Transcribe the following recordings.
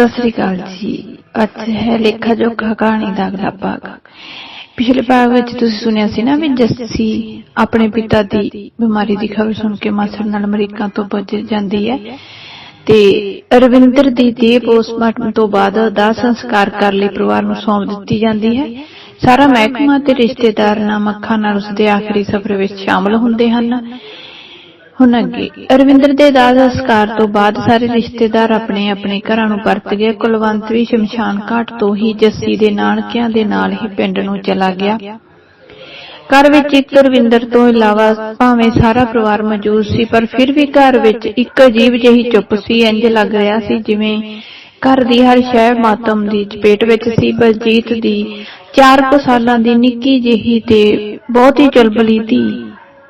ਸਤਿ ਸ੍ਰੀ ਅਕਾਲ ਜੀ। ਅੱਜ ਹੈ ਲੇਖਾ ਜੋਖਾ ਕਹਾਣੀ ਦਾ ਅਗਲਾ ਭਾਗ। ਪਿਛਲੇ ਭਾਗ ਵਿੱਚ ਤੁਸੀਂ ਸੁਣਿਆ ਸੀ ਨਾ ਵੀ ਜੱਸੀ ਆਪਣੇ ਪਿਤਾ ਦੀ ਬਿਮਾਰੀ ਦੀ ਖਬਰ ਸੁਣ ਕੇ ਮਾਸੜ ਨਾਲ ਅਮਰੀਕਾ ਤੋਂ ਪੁੱਜ ਜਾਂਦੀ ਹੈ ਤੇ ਰਵਿੰਦਰ ਦੀ ਦੇਹ ਪੋਸਟਮਾਰਟਮ ਤੋਂ ਬਾਅਦ ਦਾ ਸੰਸਕਾਰ ਕਰ ਲਈ ਪਰਿਵਾਰ ਨੂੰ ਸੌਂਪ ਦਿੱਤੀ ਜਾਂਦੀ ਹੈ। ਸਾਰਾ ਮਹਿਕਮਾ ਤੇ ਰਿਸ਼ਤੇਦਾਰ ਨਾਮ ਅੱਖਾਂ ਨਾਲ ਉਸਦੇ ਆਖਰੀ ਸਫ਼ਰ ਵਿੱਚ ਸ਼ਾਮਲ ਹੁੰਦੇ ਹਨ। ਹੁਣ ਅੱਗੇ। ਅਰਵਿੰਦਰ ਦੇ ਦਾਦਾ ਸੰਸਕਾਰ ਤੋਂ ਬਾਅਦ ਸਾਰੇ ਰਿਸ਼ਤੇਦਾਰ ਆਪਣੇ ਆਪਣੇ ਘਰਾਂ ਨੂੰ ਪਰਤ ਗਏ। ਕੁਲਵੰਤ ਵੀ ਸ਼ਮਸ਼ਾਨ ਘਾਟ ਤੋਂ ਹੀ ਜੱਸੀ ਦੇ ਨਾਨਕਿਆਂ ਦੇ ਨਾਲ ਹੀ ਪਿੰਡ ਨੂੰ ਚਲਾ ਗਿਆ। ਘਰ ਵਿੱਚ ਇੱਕ ਰਵਿੰਦਰ ਤੋਂ ਇਲਾਵਾ ਭਾਵੇਂ ਸਾਰਾ ਪਰਿਵਾਰ ਮੌਜੂਦ ਸੀ, ਪਰ ਫਿਰ ਵੀ ਘਰ ਵਿੱਚ ਇੱਕ ਅਜੀਬ ਜਿਹੀ ਚੁੱਪ ਸੀ ਇੰਜ ਲੱਗ ਰਿਹਾ ਸੀ ਜਿਵੇਂ ਘਰ ਦੀ ਹਰ ਸ਼ੈ ਮਾਤਮ ਦੀ ਚਪੇਟ ਵਿੱਚ ਸੀ। ਬਲਜੀਤ ਦੀ 4 ਕੁ ਸਾਲਾਂ ਦੀ ਨਿੱਕੀ ਜਿਹੀ ਤੇ ਬਹੁਤ ਹੀ ਚੁਲਬਲੀ ਧੀ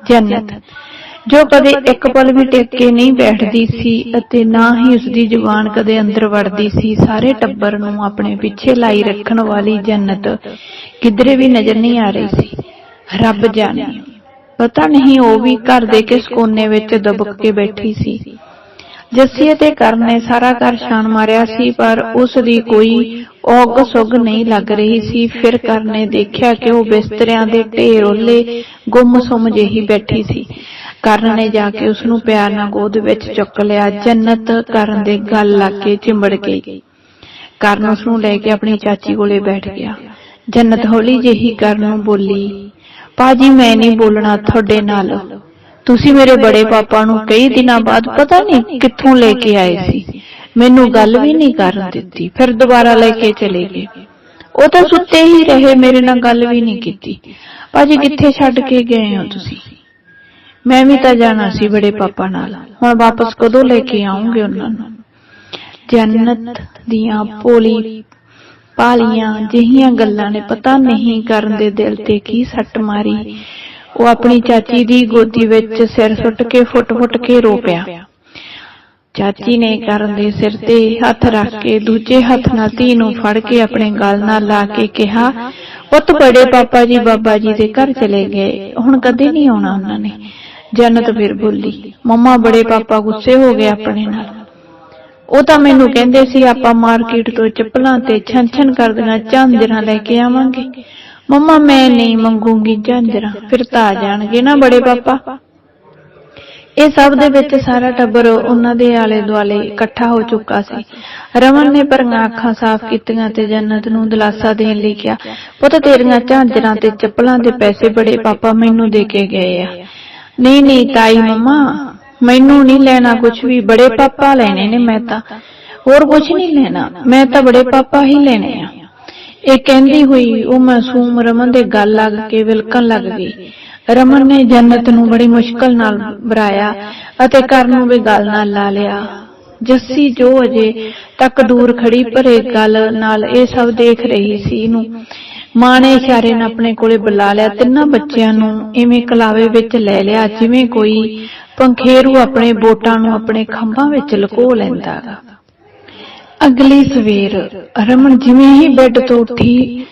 ਜੰਨਤ। ਜੋ ਕਦੇ ਇੱਕ ਪਲ ਵੀ ਟਿਕ ਕੇ ਨਹੀਂ ਬੈਠਦੀ ਸੀ ਅਤੇ ਨਾ ਹੀ ਉਸ ਦੀ ਜ਼ੁਬਾਨ ਕਦੇ ਅੰਦਰ ਵੜਦੀ ਸੀ, ਸਾਰੇ ਟੱਬਰ ਨੂੰ ਆਪਣੇ ਪਿੱਛੇ ਲਾਈ ਰੱਖਣ ਵਾਲੀ ਜੰਨਤ ਕਿਧਰੇ ਵੀ ਨਜ਼ਰ ਨਹੀਂ ਆ ਰਹੀ ਸੀ। ਰੱਬ ਜਾਣੇ, ਪਤਾ ਨਹੀਂ ਉਹ ਵੀ ਘਰ ਦੇ ਕਿਸ ਕੋਨੇ ਵਿੱਚ ਦਬਕ ਕੇ ਬੈਠੀ ਸੀ। ਜੱਸੀ ਅਤੇ ਕਰਨ ਨੇ ਸਾਰਾ ਘਰ ਛਾਣ ਮਾਰਿਆ ਸੀ, ਪਰ ਉਸ ਦੀ ਕੋਈ ਔਗ ਸੁਗ ਨਹੀਂ ਲੱਗ ਰਹੀ ਸੀ। ਫਿਰ ਕਰਨ ਨੇ ਦੇਖਿਆ ਕਿ ਉਹ ਬਿਸਤਰਿਆਂ ਦੇ ਢੇਰ ਓਲੇ ਗੁੰਮ-ਸੁੰਮ ਜਿਹੀ ਬੈਠੀ ਸੀ। ਕਰਨ ਨੇ ਜਾ ਕੇ ਉਸ ਨੂੰ ਪਿਆਰ ਨਾਲ ਗੋਦ ਵਿੱਚ ਚੁੱਕ ਲਿਆ, ਜੰਨਤ ਕਰਨ ਦੇ ਗੱਲ ਲੱਗ ਕੇ ਚਿੰਬੜ ਗਈ। ਕਰਨ ਉਸ ਨੂੰ ਲੈ ਕੇ ਆਪਣੀ ਚਾਚੀ ਕੋਲੇ ਬੈਠ ਗਿਆ। ਜੰਨਤ ਹੌਲੀ ਜਿਹੀ ਕਰਨ ਨੂੰ ਬੋਲੀ ਪਾਜੀ ਮੈਂ ਨਹੀਂ ਬੋਲਣਾ ਤੁਹਾਡੇ ਨਾਲ। ਤੁਸੀਂ ਮੇਰੇ ਬੜੇ ਪਾਪਾ ਨੂੰ ਕਈ ਦਿਨਾਂ ਬਾਅਦ ਪਤਾ ਨਹੀਂ ਕਿੱਥੋਂ ਲੈ ਕੇ ਆਏ ਸੀ। ਮੈਨੂੰ ਗੱਲ ਵੀ ਨਹੀਂ ਕਰਨ ਦਿੱਤੀ, ਫਿਰ ਦੁਬਾਰਾ ਲੈ ਕੇ ਚਲੇ ਗਏ। ਉਹ ਤਾਂ ਸੁੱਤੇ ਹੀ ਰਹੇ, ਮੇਰੇ ਨਾਲ ਗੱਲ ਵੀ ਨਹੀਂ ਕੀਤੀ। ਪਾਜੀ ਕਿੱਥੇ ਛੱਡ ਕੇ ਗਏ ਹੋ ਤੁਸੀਂ? ਮੈਂ ਵੀ ਤਾਂ ਜਾਣਾ ਸੀ ਬੜੇ ਪਾਪਾ ਨਾਲ। ਹੁਣ ਵਾਪਸ ਕਦੋਂ ਲੈ ਕੇ ਆਉਂਗੇ ਉਹਨਾਂ ਨੂੰ? ਜੰਨਤ ਦੀਆਂ ਪੋਲੀ ਪਾਲੀਆਂ ਜਿਹੀਆਂ ਗੱਲਾਂ ਨੇ ਪਤਾ ਨਹੀਂ ਕਰਨ ਦੇ ਦਿਲ ਤੇ ਕੀ ਸੱਟ ਮਾਰੀ। ਉਹ ਆਪਣੀ ਚਾਚੀ ਦੀ ਗੋਦੀ ਵਿੱਚ ਸਿਰ ਸੁੱਟ ਕੇ ਫੁੱਟ-ਫੁੱਟ ਕੇ ਰੋ ਪਿਆ ਚਾਚੀ ਨੇ ਕਰਨ ਦੇ ਸਿਰ ਤੇ ਹੱਥ ਰੱਖ ਕੇ ਦੂਜੇ ਹੱਥ ਨਾਲ ਧੀ ਨੂੰ ਫੜ ਕੇ ਆਪਣੇ ਗਲ ਨਾਲ ਲਾ ਕੇ ਕਿਹਾ ਪੁੱਤ ਬੜੇ ਪਾਪਾ ਜੀ ਬਾਬਾ ਜੀ ਦੇ ਘਰ ਚਲੇ ਗਏ। ਹੁਣ ਕਦੇ ਨਹੀਂ ਆਉਣਾ ਉਹਨਾਂ ਨੇ ਜੰਨਤ ਫਿਰ ਬੋਲੀ, ਮੰਮਾ, ਬੜੇ ਪਾਪਾ ਗੁੱਸੇ ਹੋ ਗਏ ਆਪਣੇ ਨਾਲ। ਉਹ ਤਾਂ ਮੈਨੂੰ ਕਹਿੰਦੇ ਸੀ, ਆਪਾਂ ਮਾਰਕੀਟ ਤੋਂ ਚੱਪਲਾਂ ਤੇ ਛਣ-ਛਣ ਕਰਦੀਆਂ ਝਾਂਜਰਾਂ ਲੈ ਕੇ ਆਵਾਂਗੇ। ਮੰਮਾ, ਮੈਂ ਨਹੀਂ ਮੰਗੂਗੀ ਝਾਂਜਰਾਂ, ਫਿਰ ਤਾਂ ਆ ਜਾਣਗੇ ਨਾ ਬੜੇ ਪਾਪਾ? ਇਹ ਸਭ ਦੇ ਵਿੱਚ ਸਾਰਾ ਟੱਬਰ ਉਹਨਾਂ ਦੇ ਆਲੇ ਦੁਆਲੇ ਇਕੱਠਾ ਹੋ ਚੁੱਕਾ ਸੀ। ਰਮਨ ਨੇ ਪਰੀਆਂ ਅੱਖਾਂ ਸਾਫ਼ ਕੀਤੀਆਂ ਤੇ ਜੰਨਤ ਨੂੰ ਦਿਲਾਸਾ ਦੇਣ ਲਈ ਕਿਹਾ, ਪੁੱਤ, ਤੇਰੀਆਂ ਝਾਂਜਰਾਂ ਤੇ ਚੱਪਲਾਂ ਦੇ ਪੈਸੇ ਬੜੇ ਪਾਪਾ ਮੈਨੂੰ ਦੇ ਕੇ ਗਏ ਆ। ਨਹੀਂ ਨਹੀਂ ਤਾਈ ਮਮਾ ਮੈਨੂੰ ਨਹੀਂ ਲੈਣਾ ਕੁਝ ਵੀ। ਬੜੇ ਪਾਪਾ ਲੈਣੇ ਨੇ ਮੈਂ ਤਾਂ। ਹੋਰ ਕੁਝ ਨਹੀਂ ਲੈਣਾ। ਮੈਂ ਤਾਂ ਬੜੇ ਪਾਪਾ ਹੀ ਲੈਣੇ ਆ। ਇਹ ਕਹਿੰਦੀ ਹੋਈ ਉਹ ਮਾਸੂਮ ਰਮਨ ਦੇ ਗੱਲ ਲੱਗ ਕੇ ਵਿਲਕਣ ਲੱਗ ਗਈ। ਰਮਨ ਨੇ ਜੰਨਤ ਨੂੰ ਬੜੀ ਮੁਸ਼ਕਲ ਨਾਲ ਬਰਾਇਆ ਅਤੇ ਕਰਨ ਨੂੰ ਵੀ ਗੱਲ ਨਾਲ ਲਾ ਲਿਆ ਜੱਸੀ ਜੋ ਅਜੇ ਤੱਕ ਦੂਰ ਖੜੀ ਭਰੇ ਗੱਲ ਨਾਲ ਇਹ ਸਭ ਦੇਖ ਰਹੀ ਸੀ ਨੂੰ ਮਾਂ ਨੇ ਇਸ਼ਾਰੇ ਨਾਲ ਆਪਣੇ ਕੋਲੇ ਬੁਲਾ ਲਿਆ, ਤਿੰਨਾਂ ਬੱਚਿਆਂ ਨੂੰ ਇਵੇਂ ਕਲਾਵੇ ਵਿੱਚ ਲੈ ਲਿਆ, ਜਿਵੇਂ ਕੋਈ ਪੰਖੇਰੂ ਆਪਣੇ ਬੋਟਾਂ ਨੂੰ ਆਪਣੇ ਖੰਭਾਂ ਵਿੱਚ ਲੁਕੋ ਲੈਂਦਾ। ਅਗਲੀ ਸਵੇਰ ਰਮਨ ਜਿਵੇਂ ਹੀ ਬੈੱਡ ਤੋਂ ਉੱਠੀ,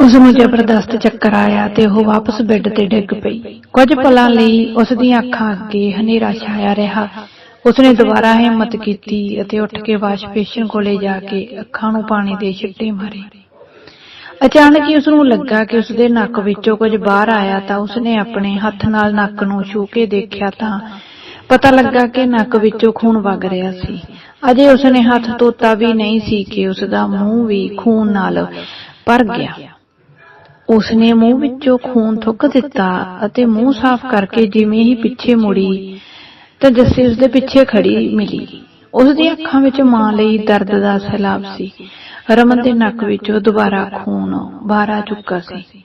ਉਸ ਨੂੰ ਜ਼ਬਰਦਸਤ ਚੱਕਰ ਆਇਆ ਤੇ ਉਹ ਵਾਪਸ ਬੈੱਡ ਤੇ ਡਿੱਗ ਪਈ। ਕੁਝ ਪਲਾਂ ਲਈ ਉਸ ਦੀਆਂ ਅੱਖਾਂ ਅੱਗੇ ਹਨੇਰਾ ਛਾਇਆ ਰਿਹਾ। ਉਸਨੇ ਦੁਬਾਰਾ ਹਿੰਮਤ ਕੀਤੀ ਅਤੇ ਉੱਠ ਕੇ ਵਾਸ਼ ਬੇਸਿਨ ਕੋਲੇ ਜਾ ਕੇ ਅੱਖਾਂ ਨੂੰ ਪਾਣੀ ਦੇ ਛਿੱਟੇ ਮਾਰੇ। ਅਚਾਨਕ ਹੀ ਉਸ ਨੂੰ ਲੱਗਾ ਕਿ ਉਸ ਦੇ ਨੱਕ ਵਿੱਚੋਂ ਕੁਝ ਬਾਹਰ ਆਇਆ ਤਾਂ ਉਸਨੇ ਆਪਣੇ ਹੱਥ ਨਾਲ ਨੱਕ ਨੂੰ ਛੂ ਕੇ ਦੇਖਿਆ ਤਾਂ ਪਤਾ ਲੱਗਾ ਕਿ ਨੱਕ ਵਿੱਚੋਂ ਖੂਨ ਵਗ ਰਿਹਾ ਸੀ। ਅਜੇ ਉਸਨੇ ਹੱਥ ਧੋਤਾ ਵੀ ਨਹੀਂ ਸੀ ਕਿ ਉਸ ਦਾ ਮੂੰਹ ਵੀ ਖੂਨ ਨਾਲ ਭਰ ਗਿਆ। ਉਸਨੇ ਮੂੰਹ ਵਿੱਚੋਂ ਖੂਨ ਥੁੱਕ ਦਿੱਤਾ ਅਤੇ ਮੂੰਹ ਸਾਫ਼ ਕਰਕੇ ਜਿਵੇਂ ਹੀ ਪਿੱਛੇ ਮੁੜੀ ਤਾਂ ਜੱਸੀ ਉਸਦੇ ਪਿੱਛੇ ਖੜੀ ਮਿਲੀ। ਉਸ ਦੀਆਂ ਅੱਖਾਂ ਵਿੱਚ ਮਾਂ ਲਈ ਦਰਦ ਦਾ ਸੈਲਾਬ ਸੀ। ਰਮਨ ਦੇ ਨੱਕ ਵਿੱਚੋਂ ਦੁਬਾਰਾ ਖੂਨ ਬਾਹਰ ਆ ਚੁੱਕਾ ਸੀ।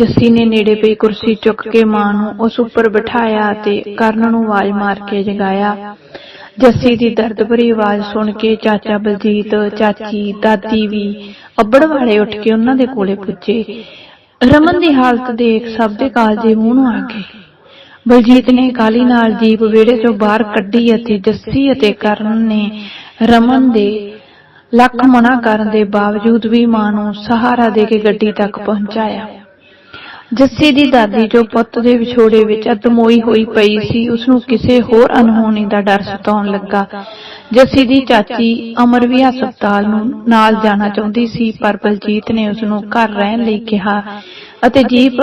ਜੱਸੀ ਨੇ ਨੇੜੇ ਪਈ ਕੁਰਸੀ ਚੁੱਕ ਕੇ ਮਾਂ ਨੂੰ ਉਸ ਉੱਪਰ ਬਿਠਾਇਆ ਤੇ ਕਰਨ ਨੂੰ ਆਵਾਜ਼ ਮਾਰ ਕੇ ਜਗਾਇਆ। ਜੱਸੀ ਦੀ ਦਰਦ ਭਰੀ ਆਵਾਜ਼ ਸੁਣ ਕੇ ਚਾਚਾ ਬਲਜੀਤ, ਚਾਚੀ, ਦਾਦੀ ਵੀ ਅੱਬੜ ਵਾਲੇ ਉੱਠ ਕੇ ਉਹਨਾਂ ਦੇ ਕੋਲੇ ਪੁੱਜੇ। ਰਮਨ ਦੀ ਹਾਲਤ ਦੇਖ ਸਭ ਦੇ ਕਾਲਜੇ ਮੂੰਹ ਨੂੰ ਆ ਗਏ। ਬਲਜੀਤ ਨੇ ਕਾਲੀ ਨਾਲ ਜੀਪ ਵਿਹੜੇ ਚੋਂ ਬਾਹਰ ਕੱਢੀ ਅਤੇ ਜੱਸੀ ਅਤੇ ਕਰਨ ਨੇ ਰਮਨ ਦੇ ਲੱਖ ਮਨਾ ਕਰਨ ਦੇ ਬਾਵਜੂਦ ਵੀ ਮਾਂ ਨੂੰ ਸਹਾਰਾ ਦੇ ਕੇ ਗੱਡੀ ਤੱਕ ਪਹੁੰਚਾਇਆ। ਜੱਸੀ ਦੀ ਦਾਦੀ ਜੋ ਪੁੱਤ ਦੇ ਵਿਛੋੜੇ ਵਿੱਚ ਅਤਮੋਈ ਹੋਈ ਪਈ ਸੀ ਉਸ ਨੂੰ ਕਿਸੇ ਹੋਰ ਅਨਹੋਣੀ ਦਾ ਡਰ ਸਤਾਉਣ ਲੱਗਾ। ਜੱਸੀ ਦੀ ਚਾਚੀ ਅਮਰ ਵੀ ਹਸਪਤਾਲ ਨੂੰ ਨਾਲ ਜਾਣਾ ਚਾਹੁੰਦੀ ਸੀ, ਪਰ ਬਲਜੀਤ ਨੇ ਉਸ ਨੂੰ ਘਰ ਰਹਿਣ ਲਈ ਕਿਹਾ ਅਤੇ ਜੀਪ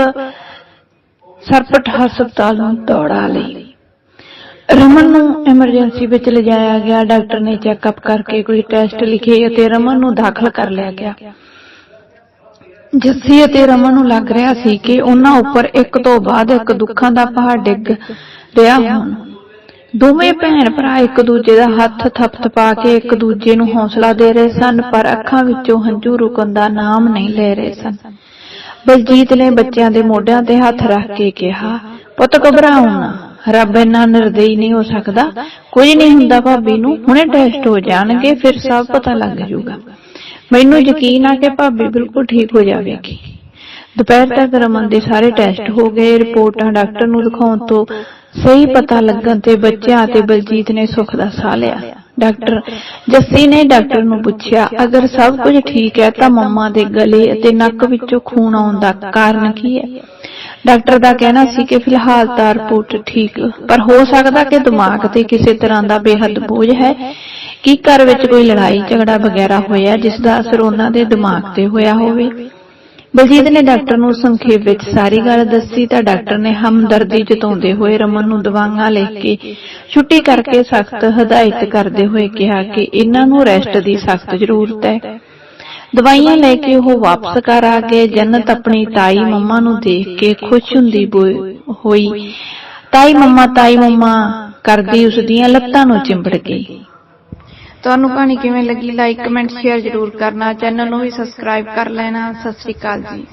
ਸਰਪਟ ਹਸਪਤਾਲ ਨੂੰ ਦੌੜਾ ਲਈ। ਰਮਨ ਨੂੰ ਐਮਰਜੈਂਸੀ ਵਿੱਚ ਲਿਜਾਇਆ ਗਿਆ। ਡਾਕਟਰ ਨੇ ਚੈੱਕਅਪ ਕਰਕੇ ਕੁਝ ਟੈਸਟ ਲਿਖੇ ਅਤੇ ਰਮਨ ਨੂੰ ਦਾਖਲ ਕਰ ਲਿਆ ਗਿਆ। ਜੱਸੀ ਅਤੇ ਰਮਨ ਨੂੰ ਲੱਗ ਰਿਹਾ ਸੀ ਕਿ ਉਹਨਾਂ ਉੱਪਰ ਇੱਕ ਤੋਂ ਬਾਅਦ ਇੱਕ ਦੁੱਖਾਂ ਦਾ ਪਹਾੜ ਡਿੱਗ ਰਿਹਾ ਹੁਣ। ਦੋਵੇਂ ਭੈਣ ਭਰਾ ਇੱਕ ਦੂਜੇ ਦਾ ਹੱਥ ਥਪਥਪਾ ਕੇ ਇੱਕ ਦੂਜੇ ਨੂੰ ਹੌਸਲਾ ਦੇ ਰਹੇ ਸਨ, ਪਰ ਅੱਖਾਂ ਵਿੱਚੋਂ ਹੰਝੂ ਰੁਕਣ ਦਾ ਨਾਮ ਨਹੀਂ ਲੈ ਰਹੇ ਸਨ। ਬਲਜੀਤ ਨੇ ਬੱਚਿਆਂ ਦੇ ਮੋਢਿਆਂ ਤੇ ਹੱਥ ਰੱਖ ਕੇ ਕਿਹਾ, ਪੁੱਤ ਘਬਰਾਓ ਨਾ, ਰੱਬ ਇੰਨਾ ਨਿਰਦਈ ਨਹੀਂ ਹੋ ਸਕਦਾ। ਕੁਝ ਨਹੀਂ ਹੁੰਦਾ ਭਾਬੀ ਨੂੰ, ਹੁਣੇ ਟੈਸਟ ਹੋ ਜਾਣਗੇ, ਫਿਰ ਸਭ ਪਤਾ ਲੱਗ ਜਾਊਗਾ। ਮੈਨੂੰ ਯਕੀਨ ਆ ਕਿ ਭਾਬੀ ਬਿਲਕੁਲ ਠੀਕ ਹੋ ਜਾਵੇਗੀ। ਦੁਪਹਿਰ ਤੱਕ ਰਮਨ ਦੇ ਸਾਰੇ ਟੈਸਟ ਹੋ ਗਏ, ਰਿਪੋਰਟਾਂ ਡਾਕਟਰ ਨੂੰ ਦਿਖਾਉਣ ਤੋਂ ਸਹੀ ਪਤਾ ਲੱਗਣ ਤੇ ਬੱਚਿਆਂ ਅਤੇ ਬਲਜੀਤ ਨੇ ਸੁੱਖ ਦਾ ਸਾਹ ਲਿਆ। ਡਾਕਟਰ ਜੱਸੀ ਨੇ ਡਾਕਟਰ ਨੂੰ ਪੁੱਛਿਆ, ਅਗਰ ਸਭ ਕੁਝ ਠੀਕ ਹੈ ਤਾਂ ਮੰਮਾ ਦੇ ਗਲੇ ਅਤੇ ਨੱਕ ਵਿੱਚੋਂ ਖੂਨ ਆਉਣ ਦਾ ਕਾਰਨ ਕੀ ਹੈ? ਡਾਕਟਰ ਦਾ ਕਹਿਣਾ ਸੀ ਕਿ ਫਿਲਹਾਲ ਤਾਂ ਰਿਪੋਰਟ ਠੀਕ, ਪਰ ਹੋ ਸਕਦਾ ਕਿ ਦਿਮਾਗ ਤੇ ਕਿਸੇ ਤਰ੍ਹਾਂ ਦਾ ਬੇਹੱਦ ਬੋਝ ਹੈ ਕੀ ਘਰ ਵਿੱਚ ਕੋਈ ਲੜਾਈ ਝਗੜਾ ਵਗੈਰਾ ਹੋਇਆ ਜਿਸ ਦਾ ਅਸਰ ਉਹਨਾਂ ਦੇ ਦਿਮਾਗ ਤੇ ਹੋਇਆ ਹੋਵੇ। ਬਲਜੀਤ ਨੇ ਡਾਕਟਰ ਨੂੰ ਸੰਖੇਪ ਵਿੱਚ ਸਾਰੀ ਗੱਲ ਦੱਸੀ ਤਾਂ ਡਾਕਟਰ ਨੇ ਹਮਦਰਦੀ ਜਤਾਉਂਦੇ ਹੋਏ ਰਮਨ ਨੂੰ ਦਵਾਈਆਂ ਲਿਖ ਕੇ ਛੁੱਟੀ ਕਰਕੇ ਸਖਤ ਹਦਾਇਤ ਕਰਦੇ ਹੋਏ ਕਿਹਾ ਕਿ ਇਹਨਾਂ ਨੂੰ ਰੈਸਟ ਦੀ ਸਖਤ ਜ਼ਰੂਰਤ ਹੈ। ਦਵਾਈਆਂ ਲੈ ਕੇ ਉਹ ਵਾਪਸ ਘਰ ਆ ਗਏ। ਜੰਨਤ ਆਪਣੀ ਤਾਈ ਮੰਮਾ ਨੂੰ ਦੇਖ ਕੇ ਖੁਸ਼ ਹੁੰਦੀ ਬੋ- ਹੋਈ। ਤਾਈ ਮੰਮਾ ਤਾਈ ਮੰਮਾ ਕਰਦੀ ਉਸ ਦੀਆਂ ਲੱਤਾਂ ਨੂੰ ਚਿੰਬੜ ਗਈ। ਤੁਹਾਨੂੰ ਕਹਾਣੀ ਕਿਵੇਂ ਲੱਗੀ? ਲਾਈਕ ਕਮੈਂਟ ਸ਼ੇਅਰ ਜ਼ਰੂਰ ਕਰਨਾ। ਚੈਨਲ ਨੂੰ ਵੀ ਸਬਸਕ੍ਰਾਈਬ ਕਰ ਲੈਣਾ। ਸਤਿ ਸ਼੍ਰੀ ਅਕਾਲ ਜੀ।